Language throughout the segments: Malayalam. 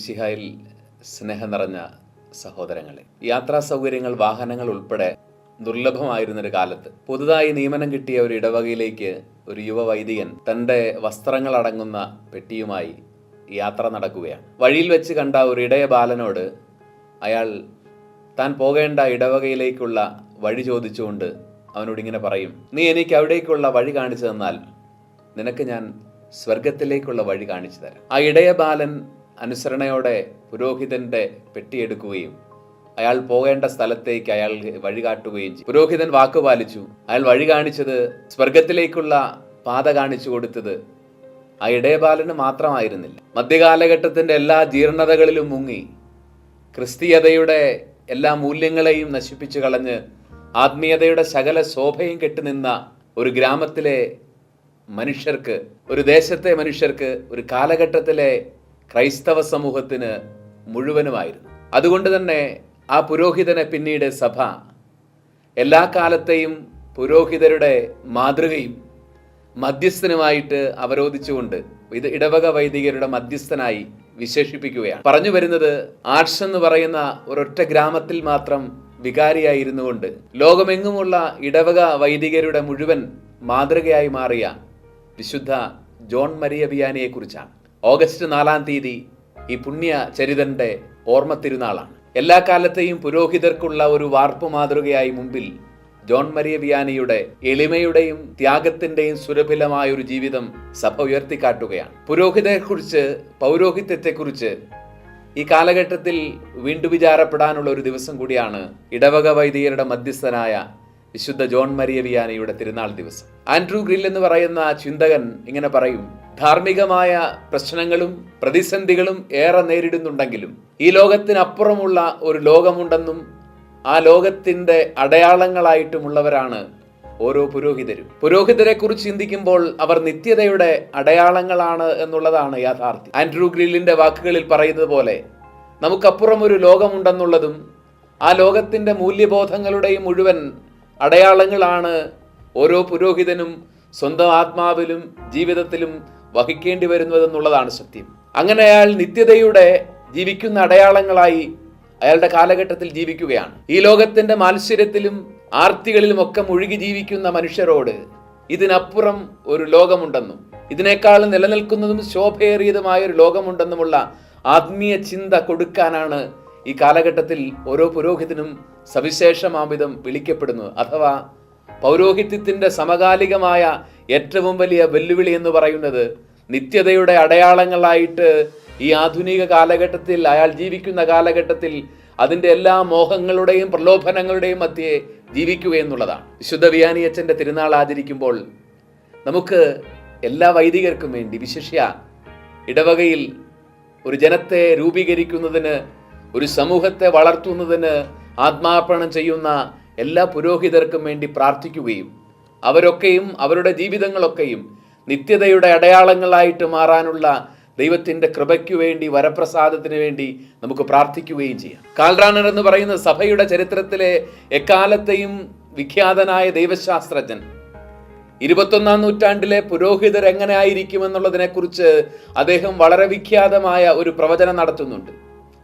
മിശിഹായിൽ സ്നേഹം നിറഞ്ഞ സഹോദരങ്ങളെ. യാത്രാ സൗകര്യങ്ങൾ വാഹനങ്ങൾ ഉൾപ്പെടെ ദുർലഭമായിരുന്നൊരു കാലത്ത് പുതുതായി നിയമനം കിട്ടിയ ഒരു ഇടവകയിലേക്ക് ഒരു യുവ വൈദികൻ തന്റെ വസ്ത്രങ്ങൾ അടങ്ങുന്ന പെട്ടിയുമായി യാത്ര നടക്കുകയാണ്. വഴിയിൽ വെച്ച് കണ്ട ഒരു ഇടയ ബാലനോട് അയാൾ താൻ പോകേണ്ട ഇടവകയിലേക്കുള്ള വഴി ചോദിച്ചുകൊണ്ട് അവനോട് ഇങ്ങനെ പറയും നീ എനിക്ക് അവിടേക്കുള്ള വഴി കാണിച്ചു തന്നാൽ നിനക്ക് ഞാൻ സ്വർഗത്തിലേക്കുള്ള വഴി കാണിച്ചു തരാം. ആ ഇടയ ബാലൻ അനുസരണയോടെ പുരോഹിതന്റെ പെട്ടിയെടുക്കുകയും അയാൾ പോകേണ്ട സ്ഥലത്തേക്ക് അയാൾ വഴി കാട്ടുകയും ചെയ്തു. പുരോഹിതൻ വാക്ക് പാലിച്ചു. അയാൾ വഴി കാണിച്ചത് സ്വർഗത്തിലേക്കുള്ള പാത കാണിച്ചു കൊടുത്തത് ആ ഇടയബാലന് മാത്രമായിരുന്നില്ല. മധ്യകാലഘട്ടത്തിന്റെ എല്ലാ ജീർണതകളിലും മുങ്ങി ക്രിസ്തീയതയുടെ എല്ലാ മൂല്യങ്ങളെയും നശിപ്പിച്ചു കളഞ്ഞ് ആത്മീയതയുടെ സകല ശോഭയും കെട്ടുനിന്ന ഒരു ഗ്രാമത്തിലെ മനുഷ്യർക്ക് ഒരു ദേശത്തെ മനുഷ്യർക്ക് ഒരു കാലഘട്ടത്തിലെ ക്രൈസ്തവ സമൂഹത്തിന് മുഴുവനുമായിരുന്നു. അതുകൊണ്ട് തന്നെ ആ പുരോഹിതനെ പിന്നീട് സഭ എല്ലാ കാലത്തെയും പുരോഹിതരുടെ മാതൃകയും മധ്യസ്ഥനുമായിട്ട് അവരോധിച്ചുകൊണ്ട് ഇത് ഇടവക വൈദികരുടെ മധ്യസ്ഥനായി വിശേഷിപ്പിക്കുകയാണ്. പറഞ്ഞു വരുന്നത് ആർട്സ് എന്ന് പറയുന്ന ഒരൊറ്റ ഗ്രാമത്തിൽ മാത്രം വികാരിയായിരുന്നു കൊണ്ട് ലോകമെങ്ങുമുള്ള ഇടവക വൈദികരുടെ മുഴുവൻ മാതൃകയായി മാറിയ വിശുദ്ധ ജോൺ മരിയ ബിയാനിയെ കുറിച്ചാണ് ഓഗസ്റ്റ് നാലാം തീയതി ഈ പുണ്യ ചരിതന്റെ ഓർമ്മ തിരുനാളാണ്. എല്ലാ കാലത്തെയും പുരോഹിതർക്കുള്ള ഒരു വാർപ്പ് മാതൃകയായി മുമ്പിൽ ജോൺ മരിയ വിയാനിയുടെ എളിമയുടെയും ത്യാഗത്തിന്റെയും സുരഭിലമായ ഒരു ജീവിതം സഭ ഉയർത്തിക്കാട്ടുകയാണ്. പുരോഹിതരെക്കുറിച്ച് പൗരോഹിത്യത്തെക്കുറിച്ച് ഈ കാലഘട്ടത്തിൽ വീണ്ടു വിചാരപ്പെടാനുള്ള ഒരു ദിവസം കൂടിയാണ് ഇടവക വൈദികരുടെ മധ്യസ്ഥനായ വിശുദ്ധ ജോൺ മരിയ വിയാനിയുടെ തിരുനാൾ ദിവസം. ആൻഡ്രൂ ഗ്രിൽ എന്ന് പറയുന്ന ചിന്തകൻ ഇങ്ങനെ പറയും ധാർമ്മികമായ പ്രശ്നങ്ങളും പ്രതിസന്ധികളും ഏറെ നേരിടുന്നുണ്ടെങ്കിലും ഈ ലോകത്തിനപ്പുറമുള്ള ഒരു ലോകമുണ്ടെന്നും ആ ലോകത്തിന്റെ അടയാളങ്ങളായിട്ടുമുള്ളവരാണ് ഓരോ പുരോഹിതരും. പുരോഹിതരെ കുറിച്ച് ചിന്തിക്കുമ്പോൾ അവർ നിത്യതയുടെ അടയാളങ്ങളാണ് എന്നുള്ളതാണ് യാഥാർത്ഥ്യം. ആൻഡ്രൂ ഗ്രില്ലിന്റെ വാക്കുകളിൽ പറയുന്നത് പോലെ നമുക്കപ്പുറം ഒരു ലോകമുണ്ടെന്നുള്ളതും ആ ലോകത്തിന്റെ മൂല്യബോധങ്ങളുടെയും മുഴുവൻ അടയാളങ്ങളാണ് ഓരോ പുരോഹിതനും സ്വന്തം ആത്മാവിലും ജീവിതത്തിലും വഹിക്കേണ്ടി വരുന്നതെന്നുള്ളതാണ് സത്യം. അങ്ങനെ അയാൾ നിത്യതയുടെ ജീവിക്കുന്ന അടയാളങ്ങളായി അയാളുടെ കാലഘട്ടത്തിൽ ജീവിക്കുകയാണ്. ഈ ലോകത്തിന്റെ മാത്സര്യത്തിലും ആർത്തികളിലും ഒക്കെ മുഴുകി ജീവിക്കുന്ന മനുഷ്യരോട് ഇതിനപ്പുറം ഒരു ലോകമുണ്ടെന്നും ഇതിനേക്കാൾ നിലനിൽക്കുന്നതും ശോഭയേറിയതുമായ ഒരു ലോകമുണ്ടെന്നുമുള്ള ആത്മീയ ചിന്ത കൊടുക്കാനാണ് ഈ കാലഘട്ടത്തിൽ ഓരോ പുരോഹിതനും സവിശേഷമാവിധം വിളിക്കപ്പെടുന്നത്. അഥവാ പൗരോഹിത്യത്തിന്റെ സമകാലികമായ ഏറ്റവും വലിയ വെല്ലുവിളി എന്ന് പറയുന്നത് നിത്യതയുടെ അടയാളങ്ങളായിട്ട് ഈ ആധുനിക കാലഘട്ടത്തിൽ അയാൾ ജീവിക്കുന്ന കാലഘട്ടത്തിൽ അതിന്റെ എല്ലാ മോഹങ്ങളുടെയും പ്രലോഭനങ്ങളുടെയും മധ്യേ ജീവിക്കുക എന്നുള്ളതാണ്. വിശുദ്ധ വിയാനിയച്ചന്റെ തിരുനാൾ ആചരിക്കുമ്പോൾ നമുക്ക് എല്ലാ വൈദികർക്കും വേണ്ടി വിശിഷ്യ ഇടവകയിൽ ഒരു ജനത്തെ രൂപീകരിക്കുന്നതിന് ഒരു സമൂഹത്തെ വളർത്തുന്നതിന് ആത്മാർപ്പണം ചെയ്യുന്ന എല്ലാ പുരോഹിതർക്കും വേണ്ടി പ്രാർത്ഥിക്കുകയും അവരൊക്കെയും അവരുടെ ജീവിതങ്ങളൊക്കെയും നിത്യതയുടെ അടയാളങ്ങളായിട്ട് മാറാനുള്ള ദൈവത്തിന്റെ കൃപയ്ക്കു വേണ്ടി വരപ്രസാദത്തിന് വേണ്ടി നമുക്ക് പ്രാർത്ഥിക്കുകയും ചെയ്യാം. കാൽറാണർ എന്ന് പറയുന്ന സഭയുടെ ചരിത്രത്തിലെ എക്കാലത്തെയും വിഖ്യാതനായ ദൈവശാസ്ത്രജ്ഞൻ. ഇരുപത്തൊന്നാം നൂറ്റാണ്ടിലെ പുരോഹിതർ എങ്ങനെ ആയിരിക്കും എന്നുള്ളതിനെക്കുറിച്ച് അദ്ദേഹം വളരെ വിഖ്യാതമായ ഒരു പ്രവചനം നടത്തുന്നുണ്ട്.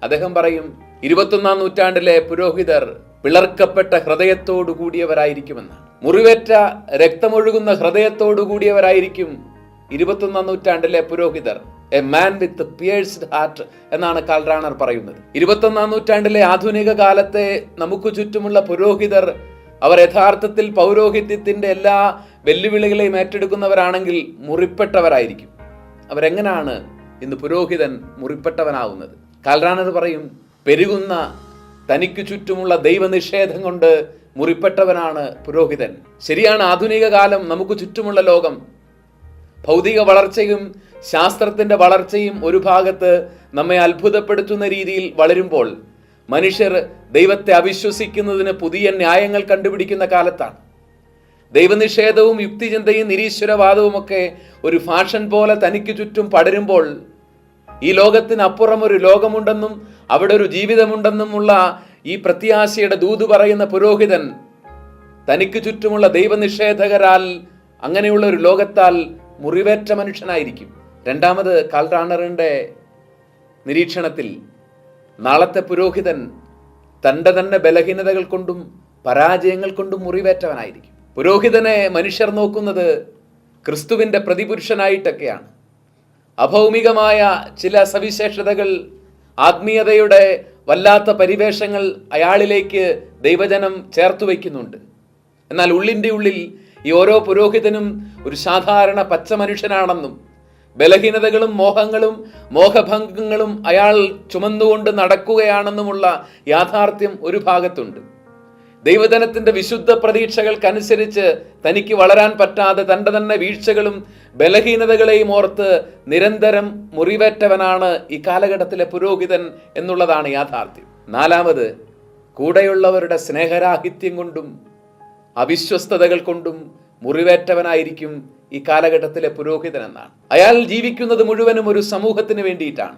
അദ്ദേഹം പറയും ഇരുപത്തൊന്നാം നൂറ്റാണ്ടിലെ പുരോഹിതർ പിളർക്കപ്പെട്ട ഹൃദയത്തോടു കൂടിയവരായിരിക്കുമെന്ന് മുറിവേറ്റ രക്തമൊഴുകുന്ന ഹൃദയത്തോടു കൂടിയവരായിരിക്കും ഇരുപത്തൊന്നാം നൂറ്റാണ്ടിലെ പുരോഹിതർ. A man with pierced heart എന്നാണ് കാൽറാണർ പറയുന്നത്. ഇരുപത്തൊന്നാം നൂറ്റാണ്ടിലെ ആധുനിക കാലത്തെ നമുക്ക് ചുറ്റുമുള്ള പുരോഹിതർ അവർ യഥാർത്ഥത്തിൽ പൗരോഹിത്യത്തിന്റെ എല്ലാ വെല്ലുവിളികളെയും ഏറ്റെടുക്കുന്നവരാണെങ്കിൽ മുറിപ്പെട്ടവരായിരിക്കും. അവരെങ്ങനെയാണ് ഇന്ന് പുരോഹിതൻ മുറിപ്പെട്ടവനാവുന്നത്? കാൽറാണർ പറയും പെരുകുന്ന തനിക്ക് ചുറ്റുമുള്ള ദൈവനിഷേധം കൊണ്ട് മുറിപ്പെട്ടവനാണ് പുരോഹിതൻ. ശരിയാണ് ആധുനിക കാലം നമുക്ക് ചുറ്റുമുള്ള ലോകം. ഭൗതിക വളർച്ചയും ശാസ്ത്രത്തിന്റെ വളർച്ചയും ഒരു ഭാഗത്ത് നമ്മെ അത്ഭുതപ്പെടുത്തുന്ന രീതിയിൽ വളരുമ്പോൾ മനുഷ്യർ ദൈവത്തെ അവിശ്വസിക്കുന്നതിന് പുതിയ ന്യായങ്ങൾ കണ്ടുപിടിക്കുന്ന കാലത്താണ്. ദൈവനിഷേധവും യുക്തിചിന്തയും നിരീശ്വരവാദവുമൊക്കെ ഒരു ഫാഷൻ പോലെ തനിക്ക് ചുറ്റും പടരുമ്പോൾ ഈ ലോകത്തിനപ്പുറം ഒരു ലോകമുണ്ടെന്നും അവിടെ ഒരു ജീവിതമുണ്ടെന്നുമുള്ള ഈ പ്രത്യാശയുടെ ദൂത് പറയുന്ന പുരോഹിതൻ തനിക്ക് ചുറ്റുമുള്ള ദൈവനിഷേധകരാൽ അങ്ങനെയുള്ള ഒരു ലോകത്താൽ മുറിവേറ്റ മനുഷ്യനായിരിക്കും. രണ്ടാമത് കാൽറാണറിന്റെ നിരീക്ഷണത്തിൽ നാളത്തെ പുരോഹിതൻ തന്റെ തന്നെ ബലഹീനതകൾ കൊണ്ടും പരാജയങ്ങൾ കൊണ്ടും മുറിവേറ്റവനായിരിക്കും. പുരോഹിതനെ മനുഷ്യർ നോക്കുന്നത് ക്രിസ്തുവിന്റെ പ്രതിപുരുഷനായിട്ടൊക്കെയാണ്. അഭൗമികമായ ചില സവിശേഷതകൾ ആത്മീയതയുടെ വല്ലാത്ത പരിവേഷങ്ങൾ അയാളിലേക്ക് ദൈവജനം ചേർത്തു വയ്ക്കുന്നുണ്ട്. എന്നാൽ ഉള്ളിന്റെ ഉള്ളിൽ ഈ ഓരോ പുരോഹിതനും ഒരു സാധാരണ പച്ച മനുഷ്യനാണെന്നും ബലഹീനതകളും മോഹങ്ങളും മോഹഭംഗങ്ങളും അയാൾ ചുമന്നുകൊണ്ട് നടക്കുകയാണെന്നുമുള്ള യാഥാർത്ഥ്യം ഒരു ഭാഗത്തുണ്ട്. ദൈവജനത്തിന്റെ വിശുദ്ധ പ്രതീക്ഷകൾക്കനുസരിച്ച് തനിക്ക് വളരാൻ പറ്റാതെ തന്റെ തന്നെ വീഴ്ചകളും ബലഹീനതകളെയും ഓർത്ത് നിരന്തരം മുറിവേറ്റവനാണ് ഈ കാലഘട്ടത്തിലെ പുരോഹിതൻ എന്നുള്ളതാണ് യാഥാർത്ഥ്യം. നാലാമത് കൂടെയുള്ളവരുടെ സ്നേഹരാഹിത്യം കൊണ്ടും അവിശ്വസ്തതകൾ കൊണ്ടും മുറിവേറ്റവനായിരിക്കും ഈ കാലഘട്ടത്തിലെ പുരോഹിതൻ എന്നാണ്. അയാൾ ജീവിക്കുന്നത് മുഴുവനും ഒരു സമൂഹത്തിന് വേണ്ടിയിട്ടാണ്.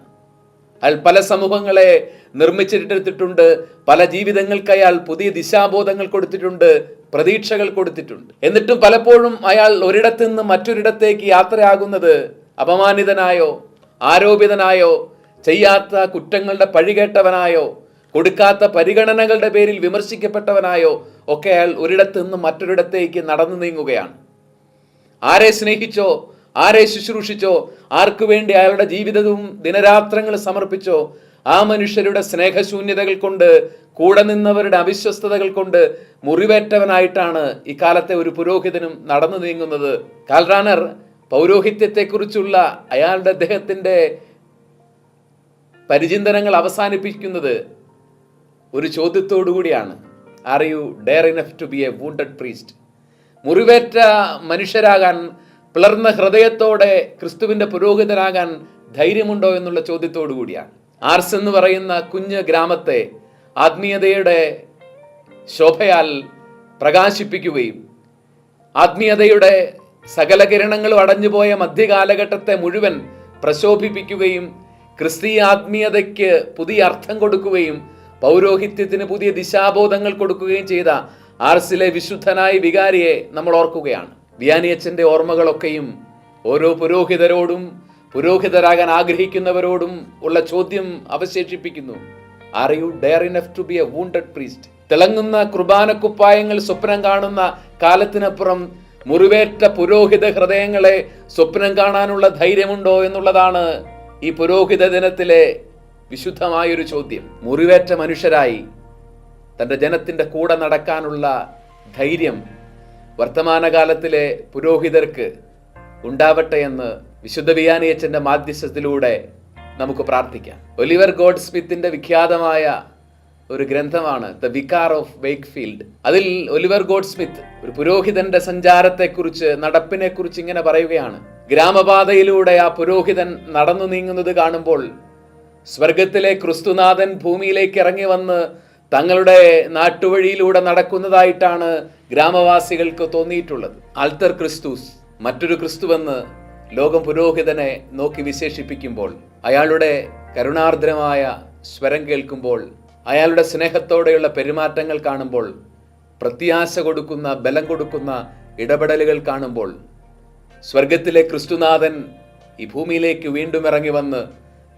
അയാൾ പല സമൂഹങ്ങളെ നിർമ്മിച്ചിട്ടെടുത്തിട്ടുണ്ട്. പല ജീവിതങ്ങൾക്ക് അയാൾ പുതിയ ദിശാബോധങ്ങൾ കൊടുത്തിട്ടുണ്ട്. പ്രതീക്ഷകൾ കൊടുത്തിട്ടുണ്ട്. എന്നിട്ടും പലപ്പോഴും അയാൾ ഒരിടത്തു നിന്ന് മറ്റൊരിടത്തേക്ക് യാത്രയാകുന്നത് അപമാനിതനായോ ആരോപിതനായോ ചെയ്യാത്ത കുറ്റങ്ങളുടെ പഴികേട്ടവനായോ കൊടുക്കാത്ത പരിഗണനകളുടെ പേരിൽ വിമർശിക്കപ്പെട്ടവനായോ ഒക്കെ അയാൾ ഒരിടത്തു നിന്ന് മറ്റൊരിടത്തേക്ക് നടന്നു നീങ്ങുകയാണ്. ആരെ സ്നേഹിച്ചോ ആരെ ശുശ്രൂഷിച്ചോ? ആർക്കു വേണ്ടി അയാളുടെ ജീവിതവും ദിനരാത്രങ്ങൾ സമർപ്പിച്ചോ? ആ മനുഷ്യരുടെ സ്നേഹശൂന്യതകൾ കൊണ്ട് കൂടെ നിന്നവരുടെ അവിശ്വസ്തതകൾ കൊണ്ട് മുറിവേറ്റവനായിട്ടാണ് ഇക്കാലത്തെ ഒരു പുരോഹിതനും നടന്നു നീങ്ങുന്നത്. കാൽറാനർ പൗരോഹിത്യത്തെക്കുറിച്ചുള്ള അയാളുടെ അദ്ദേഹത്തിന്റെ പരിചിന്തനങ്ങൾ അവസാനിപ്പിക്കുന്നത് ഒരു ചോദ്യത്തോടു കൂടിയാണ്. Are you dare enough to be a wounded priest മുറിവേറ്റ മനുഷ്യരാകാൻ പിളർന്ന ഹൃദയത്തോടെ ക്രിസ്തുവിന്റെ പുരോഹിതനാകാൻ ധൈര്യമുണ്ടോ എന്നുള്ള ചോദ്യത്തോടു കൂടിയാണ്. ആർസ് എന്ന് പറയുന്ന കുഞ്ഞ് ഗ്രാമത്തെ ആത്മീയതയുടെ ശോഭയാൽ പ്രകാശിപ്പിക്കുകയും ആത്മീയതയുടെ സകല കിരണങ്ങളും അടഞ്ഞുപോയ മധ്യകാലഘട്ടത്തെ മുഴുവൻ പ്രശോഭിപ്പിക്കുകയും ക്രിസ്തീയ ആത്മീയതയ്ക്ക് പുതിയ അർത്ഥം കൊടുക്കുകയും പൗരോഹിത്യത്തിന് പുതിയ ദിശാബോധങ്ങൾ കൊടുക്കുകയും ചെയ്ത ആർസിലെ വിശുദ്ധനായ വികാരിയെ നമ്മൾ ഓർക്കുകയാണ്. വിയാനിയച്ചന്റെ ഓർമ്മകളൊക്കെയും ഓരോ പുരോഹിതരോടും പുരോഹിതരാകാൻ ആഗ്രഹിക്കുന്നവരോടും ഉള്ള ചോദ്യം അവശേഷിപ്പിക്കുന്നു. Are you dare enough to be a wounded priest തിളങ്ങുന്ന കുർബാന കുപ്പായങ്ങൾ സ്വപ്നം കാണുന്ന കാലത്തിനപ്പുറം മുറിവേറ്റ പുരോഹിത ഹൃദയങ്ങളെ സ്വപ്നം കാണാനുള്ള ധൈര്യമുണ്ടോ എന്നുള്ളതാണ് ഈ പുരോഹിത ദിനത്തിലെ വിശുദ്ധമായൊരു ചോദ്യം. മുറിവേറ്റ മനുഷ്യരായി തന്റെ ജനത്തിന്റെ കൂടെ നടക്കാനുള്ള ധൈര്യം വർത്തമാനകാലത്തിലെ പുരോഹിതർക്ക് ഉണ്ടാവട്ടെ എന്ന് വിശുദ്ധ ബിയാനിയച്ചന്റെ മാധ്യസ്ഥത്തിലൂടെ നമുക്ക് പ്രാർത്ഥിക്കാം. ഒലിവർ ഗോഡ് സ്മിത്തിന്റെ വിഖ്യാതമായ ഒരു ഗ്രന്ഥമാണ് the vicar of Wakefield അതിൽ ഒലിവർ ഗോഡ് സ്മിത്ത് ഒരു പുരോഹിതന്റെ സഞ്ചാരത്തെക്കുറിച്ച് നടപ്പിനെക്കുറിച്ച് ഇങ്ങനെ പറയുകയാണ്. ഗ്രാമപാതയിലൂടെ ആ പുരോഹിതൻ നടന്നു നീങ്ങുന്നത് കാണുമ്പോൾ സ്വർഗത്തിലെ ക്രിസ്തുനാഥൻ ഭൂമിയിലേക്ക് ഇറങ്ങി വന്ന് തങ്ങളുടെ നാട്ടുവഴിയിലൂടെ നടക്കുന്നതായിട്ടാണ് ഗ്രാമവാസികൾക്ക് തോന്നിയിട്ടുള്ളത്. അൽത്തർ ക്രിസ്തുസ് മറ്റൊരു ക്രിസ്തുവെന്ന് ലോകം പുരോഹിതനെ നോക്കി വിശേഷിപ്പിക്കുമ്പോൾ അയാളുടെ കരുണാർദ്രമായ സ്വരം കേൾക്കുമ്പോൾ അയാളുടെ സ്നേഹത്തോടെയുള്ള പെരുമാറ്റങ്ങൾ കാണുമ്പോൾ പ്രത്യാശ കൊടുക്കുന്ന ബലം കൊടുക്കുന്ന ഇടപെടലുകൾ കാണുമ്പോൾ സ്വർഗത്തിലെ ക്രിസ്തുനാഥൻ ഈ ഭൂമിയിലേക്ക് വീണ്ടും ഇറങ്ങി വന്ന്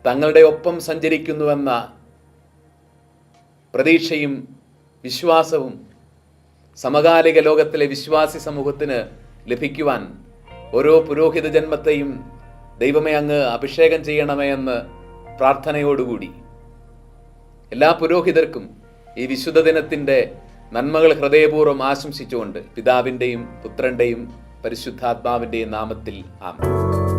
തങ്ങളുടെ ഒപ്പം സഞ്ചരിക്കുന്നുവെന്ന പ്രതീക്ഷയും വിശ്വാസവും സമകാലിക ലോകത്തിലെ വിശ്വാസി സമൂഹത്തിന് ലഭിക്കുവാൻ ഓരോ പുരോഹിത ജന്മത്തെയും ദൈവമേ അങ്ങ് അഭിഷേകം ചെയ്യണമേ എന്ന് പ്രാർത്ഥനയോടുകൂടി. എല്ലാ പുരോഹിതർക്കും ഈ വിശുദ്ധ ദിനത്തിന്റെ നന്മകൾ ഹൃദയപൂർവം ആശംസിച്ചുകൊണ്ട് പിതാവിന്റെയും പുത്രന്റെയും പരിശുദ്ധാത്മാവിന്റെയും നാമത്തിൽ ആമേൻ.